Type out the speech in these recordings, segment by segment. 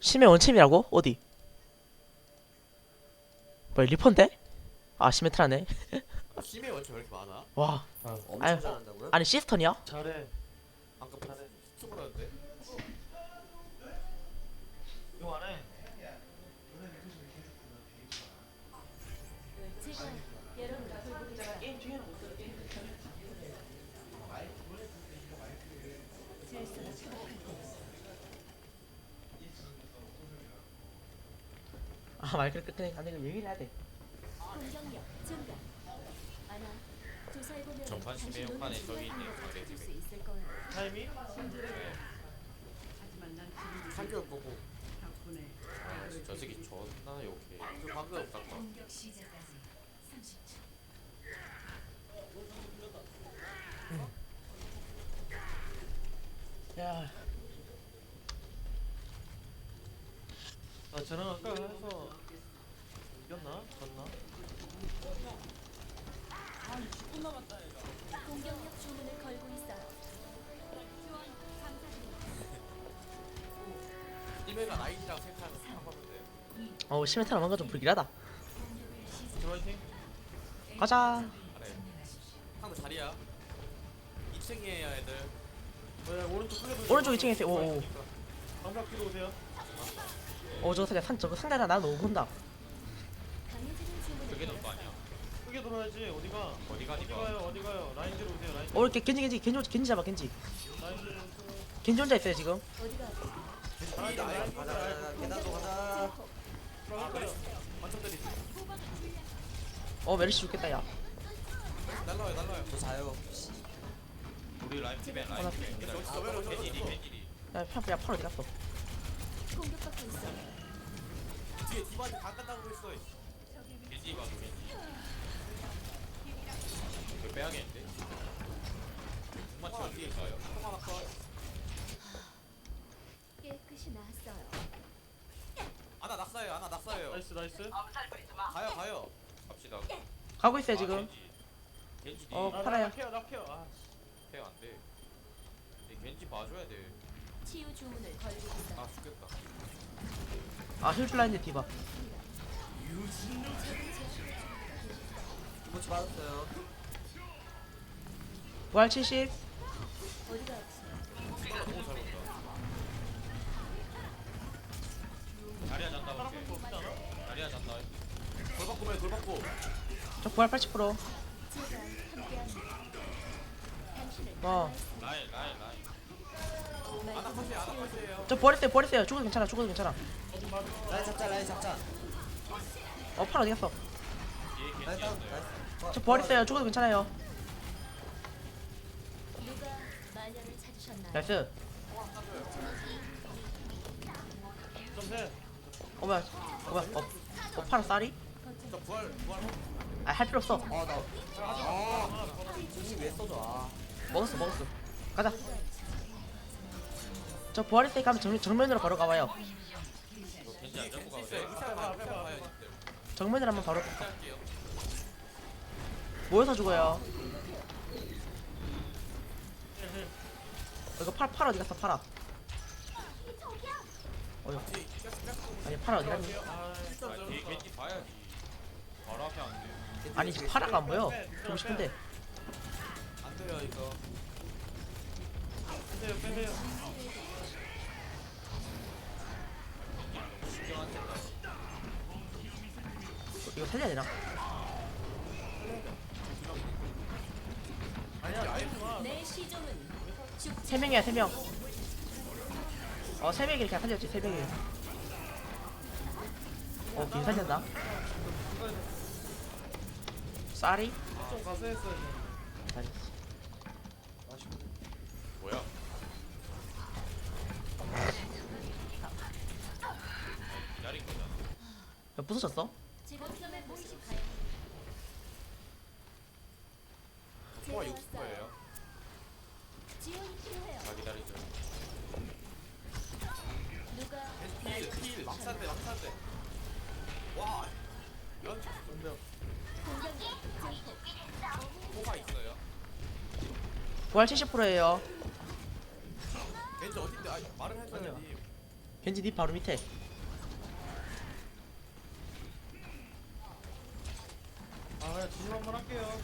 심해 원챔이라고? 어디? 뭐야 리펀데? 아 시메트라네 심해 원체 왜 이렇게 많아? 와 엄청 아유. 잘한다고요? 아니 시스턴이야? 잘해. 아 마이크를 끄끄니 안돼 그 얘기를 해야 돼 공격력 증가. 아나 조사해보면 전판 당신 심해 눈을 판에 주의할 저기 있네, 방법을 가게 찾을 수 집에. 있을 거예요. 타이밍? 상격 보고 아, 저 새끼 존나 욕해 저 방금 딱 봐. 공격 시작까지 30초. 야 나 쟤랑 아까 해서 이겼나? 졌나? 공격력 주문을 걸고 있어요. 지원 감사드립니다. 심해가 라인이랑 생각하는 상관없는데 어우 시메트라 뭔가 좀 불길하다 저 화이팅. 가자 아래 한국 자리야 2층이에요 애들 뭐야 오른쪽 클레브. 오른쪽 2층에 있어요 오 오 방각 뒤로 오세요. 어 저거 상대 상 저거 상대나 나 너무 본다 그게 너거 아니야 크게 돌아야지. 어디가? 어디 어디 가니까 가요? 어디 가요? 라인 뒤로 오세요. 라인. 어 이렇게 겐지 겐지 겐지 겐지 잡아 겐지 라인 뒤로 오세요. 겐지 혼자 있어요 지금 라인 뒤로, 가자 가자. 계단도 가자 들어갈까요? 완전 때리지 어 메르시 죽겠다 야 날라와요 날라와요 저 자요 우리 라인 팀에 하나 라인 팀에 아, 어디 갔어? 공격받고 있어. 뒤에 디바한테 다 끝나고 있어 겐지 봐도 겐지 이거 빼야겠는데 정말 치워 뒤에가요 통화 컷 깨끗이 나았어요. 아나 낙사예요 아나 낙사예요 나이스 나이스. 가요 가요 갑시다 가고 있어요 아, 지금 겐지 겐지 뒤 어. 나, 팔아요. 나 케어 나 케어. 아. 케어 안돼 겐지 봐줘야 돼아 치유 주문을 걸고 있어. 죽겠다 아 힐플라인드 디바 김치 받았어요 부활 70 어디가 없어. 너무 잘 본다 자리야 잔다 볼게 없지 않아? 자리야 잔다 돌돌 바꾸 저 부활 80% 제가 함께합니다. 당신을 어. 라인 라인 라인 저 부활했어요 부활했어요. 죽어도 괜찮아 죽어도 괜찮아. 라인 잡자 라인 잡자. 어팔 어디 갔어? 라인 다운 저 부활했어요. 죽어도 괜찮아요. 누가 마녀를 찾으셨나요? 나이스. 좀 해. 어 뭐야. 어 어, 어 쌀이? 저 부활 부활 아 할 필요 없어. 아나. 아, 굳이 왜 써줘 아. 먹었어 먹었어. 가자 저 부활했으니까 하면 정, 정면으로 바로 가봐요. 정면으로 한번 바로 무시할게요 모여서 죽어요. 어, 이거 팔, 팔 어디 갔어? 팔아. 어휴. 아니 팔 어디 갔니? 아니 지금 파라가 안 보여. 보고 싶은데. 안 돼요 이거. 신경 안 쓴다 이거 살려야 되나. 내 시종은 죽지 세 명이야 세 명. 어세 명이 그냥 살렸지 세 명이. 어긴 살렸나 쌀이? 좀 가서 했어야지. 쌀이 뭐야 기다린 거잖아 야 부서졌어 제가 60%예요 왔어요. 지원이 필요해요. 다 기다리죠 누가 힐, 힐, 막상 괜찮대. 와, 연출 증폭. 뭐가 있어요? 부활 70%예요 왠지 어딘데? 아, 말을 해줘야지. 겐지 니 바로 밑에 아 그냥 진입 한번 할게요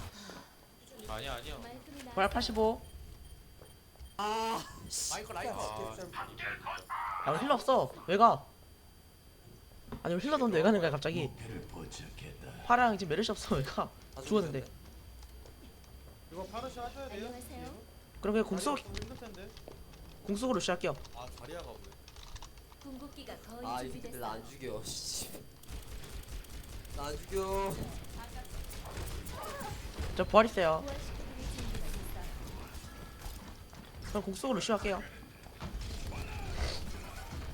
아니야, 아니야. 나. 부활 85 아 마이크 라이크. 아 힐러 없어 왜 가 아니 우리 힐러 돈데 왜 가는 거야 갑자기 파랑 지금 메르시 없어 왜 가 죽었는데 이거 파르시 하셔야 돼요 안녕하세요. 그럼 그냥 공속 좀 힘들 텐데 공속으로 시작할게요 아, 자리아가 없네. 궁극기가 거의 아, 이 새끼들 준비됐어. 나안 죽여 씨. 나안 죽여 저 부활 있어요. 그럼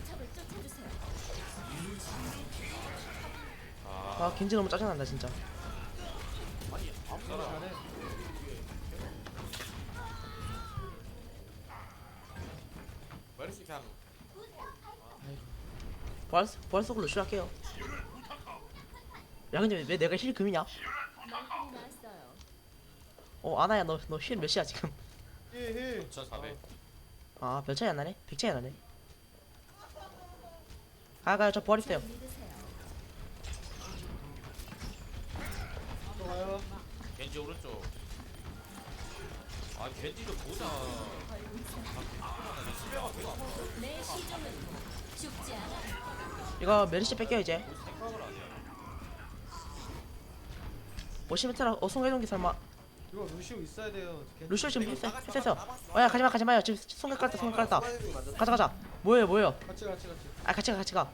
적을 쫓아주세요. 아 겐지 너무 짜증난다 진짜 메르시 그냥 부활 부활 속으로 시작할게요 야 근데 왜 내가 힐 금이냐. 어 아나야 너 너 힐 몇이야 지금 힐힐 2,400. 아 별 차이 안 나네 100 차이 나네 가가요 저 있어요 믿으세요. 또 가요 겐지 오른쪽. 아, 겐지 좀 보자. 내 시종은 죽지 않아. 이거 메르시 뺄게요 이제 뭐 생각을 안 해. 50m라 어 송해동기 설마 이거 루시오 있어야 돼요. 루시오 지금 했어 했어 어야 가지마 가지마요 지금 송해 깔았다 송해 깔았다 가자 가자. 뭐예요 뭐예요? 같이 같이 같이 아 같이 가 같이 가다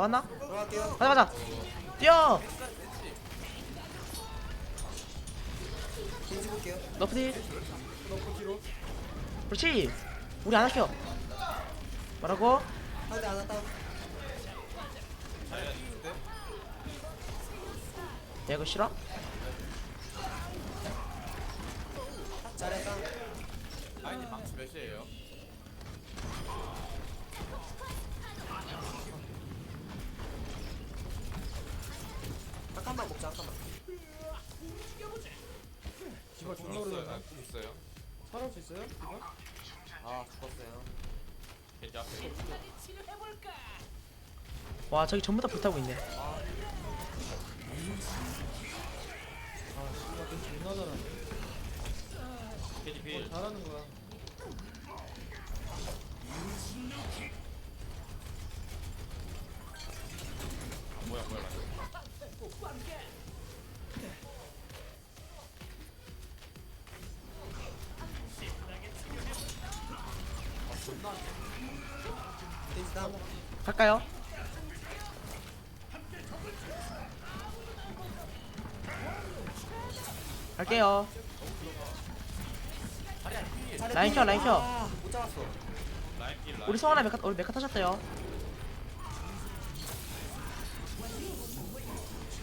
왔나? 들어갈게요. 가자 가자. 뛰어! 겐지 볼게요. 너프디? 너프 뒤로. 그렇지. 우리 안 할게요. 뭐라고? 상대 자리아 뛰는데? 야 이거 싫어? 잘해 다운 라인이 망치 몇이에요? 잠깐만 먹자 잠깐만 디바 궁 존나 있어요. 살아올 수 있어요? 디바? 아 죽었어요. 와 저기 전부 다 불타고 있네 아 씨발 그 존나 잘하네 겐지 필. 어, 잘하는 거야 아, 뭐야, 뭐야, 맞아. 갈까요? 갈게요 라인 켜 라인 켜 아, 못 잡았어. 우리 성하나 메카 우리 메카 타셨어요.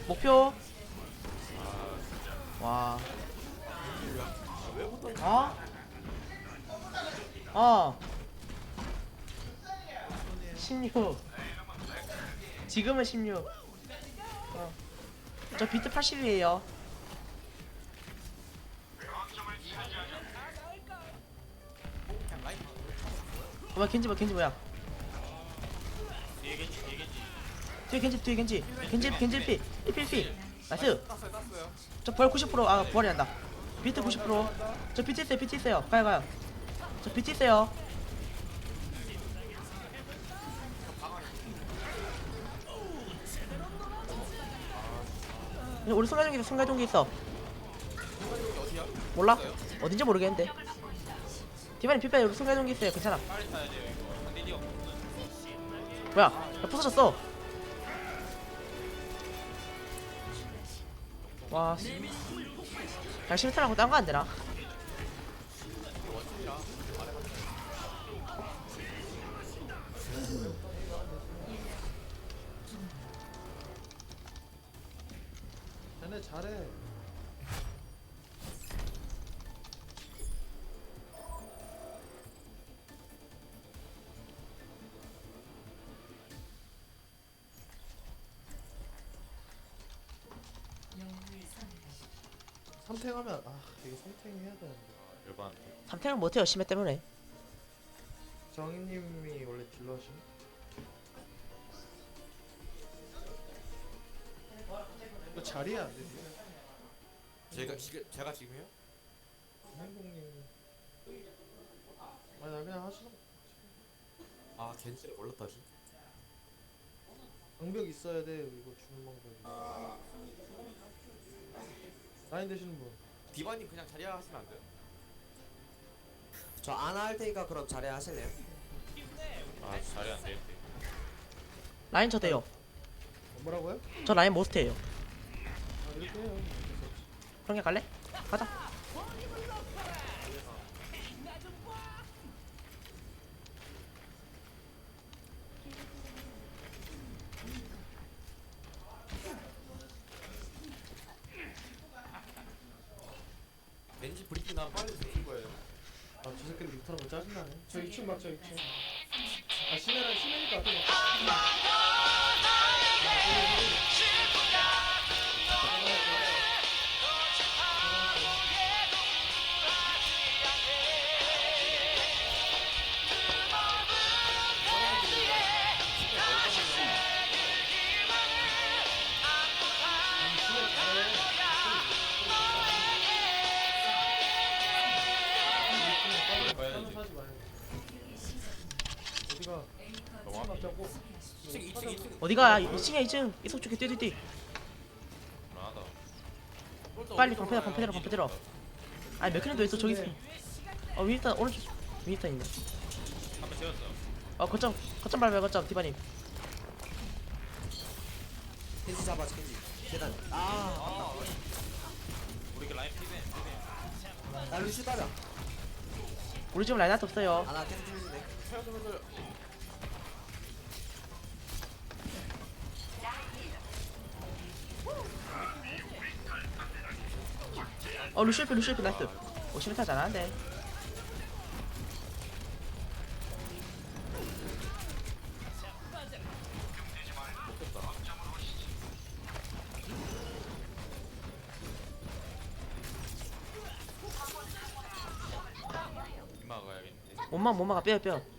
목표. 와. 어? 어. 16 지금은 16 어. 저 비트 80이에요 뭐야 겐지 뭐야 겐지 뭐야 뒤에 겐지, 뒤에 겐지. 뒤에 겐지 뒤에 겐지 겐지 겐지 피 1피 피 나이스 땄어요, 땄어요. 저 부활 90%아 부활이 난다 비트 90%저 비트 있어요 비트 있어요 가요 가요 저 비트 있어요 우리 순간동기 있어 순간동기 있어? 몰라? 어딘지 모르겠는데 디바니 핏배 우리 순간동기 있어요 괜찮아 빨리 타야 돼요, 이거. 리가 없거든. 뭐야 야 부서졌어 와 씨. 열심히 타라고 딴 거 안 되나? 잘해 삼탱하면 아 이거 삼탱 해야 되는데. 아, 일반 삼탱을 못해요 심해 때문에 정희님이 원래 딜러신 이거 자리에 안 되지 제가 지금 제가 지금요? 행복님. 아니 나 그냥 하시는 거. 아 겐지를 몰랐다지. 방벽 있어야 돼 이거 주는 방법이 라인 되시는 분 디바님 그냥 자리야 하시면 안 돼요? 저안할 테니까 그럼 잘해 하실래요? 아 자리 안 돼. 라인 저 돼요 뭐라고요? 저 라인 모스트예요 아 이렇게 해요. 그런 게 갈래? 가자 겐지 브리핑 나 빨리 주는 거예요. 아, 저 새끼들 리턴하고 짜증나네. 저 2층 막저 2층. 아, 심해라, 심해니까 앞에 막. 가 2층 2층. 어디가 2층에 2층 이속 쪽에 뛰뛰뛰. 빨리 방패 들어, 방패 들어, 방패 들어. 아니 맥크린도 있어 저기 있어 어 윈스턴 오른쪽 윈스턴 있네 한번 채웠어. 어 거점 거점 밟아요 거점 디바님 켄지 잡아 켄지 계단 아나 우리 그 라인 피네. 루슈 따자 우리 지금 라인아웃 없어요 아나 계속 틀리는 어 루시오피 루시오피 나이스. 오 심타 잘하는데. 몸만 몸마가. 빼요 빼요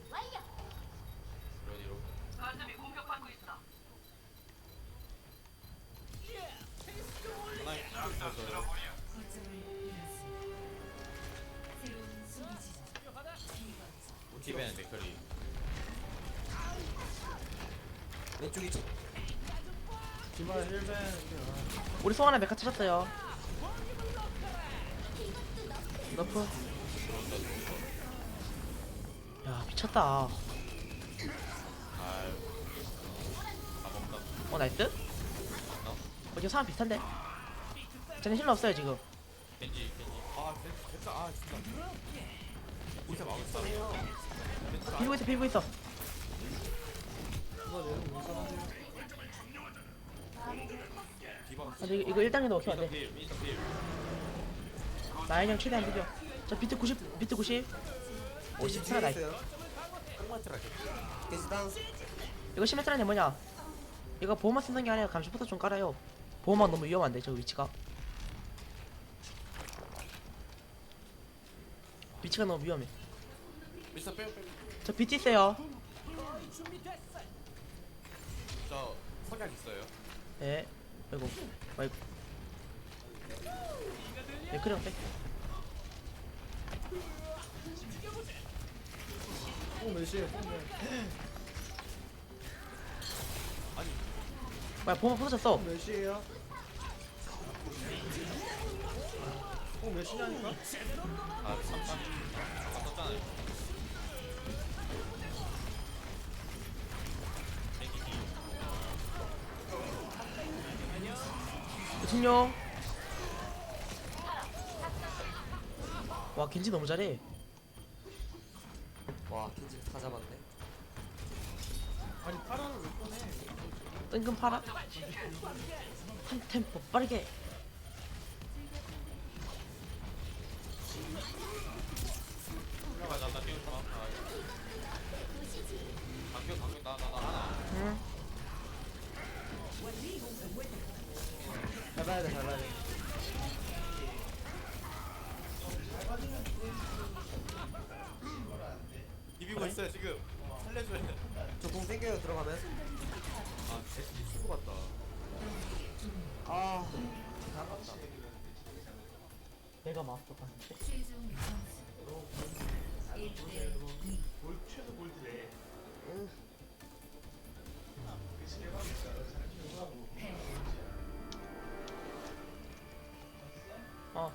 우리 송 하나 메카 찾았어요 너프 야 미쳤다. 어 나이스 어 지금 상황 비슷한데 쟤는 힐러 없어요 지금 겐지 겐지. 아 됐다. 아 진짜. 막을 수 빌고 있어 빌고 있어 디바 내는 인사한데. 아, 근데 이거, 이거 1단계도 먹히면 안돼 필 미스터 필. 라인 형 최대한 비벼 저 비트 90 비트 90 켄지 50 뒤에 나이스 있어요 꽁마트라 겐지. 켄지 다운 이거 시메트라는 뭐냐 이거 보호막 쓰는 게 아니라 감시부터 좀 깔아요 보호막 너무 위험한데 저 위치가 위치가 너무 위험해 미스터 빼요 빼요. 저 비트 있어요 저 석약 있어요. 예 아이고 아이고 예 그래 빼 어, 몇 시에? 몇 뭐야 보호막 부서졌어 몇 시에요? 어, 몇 시냐니까? 아 삼삼. 아까 썼잖아요. 대통령 와 겐지 너무 잘해. 와 켄지 다 잡았네. 아니, 파라를 왜 꺼내? 뜬금 팔아? 한 템포 빠르게. 올라가자. 나 뛰어 봐. 아, 강경 나나나 하나. 응 잘 봐야 돼, 잘 봐야 돼. 비비고 아, 있어요 지금 살려줘야 돼. 저공 땡겨요, 들어가면. 아 대신 미칠 것 같다 아, 잘 봤다. 내가 마스터 판. 최종 골드 최소 골드네. 응. 哦，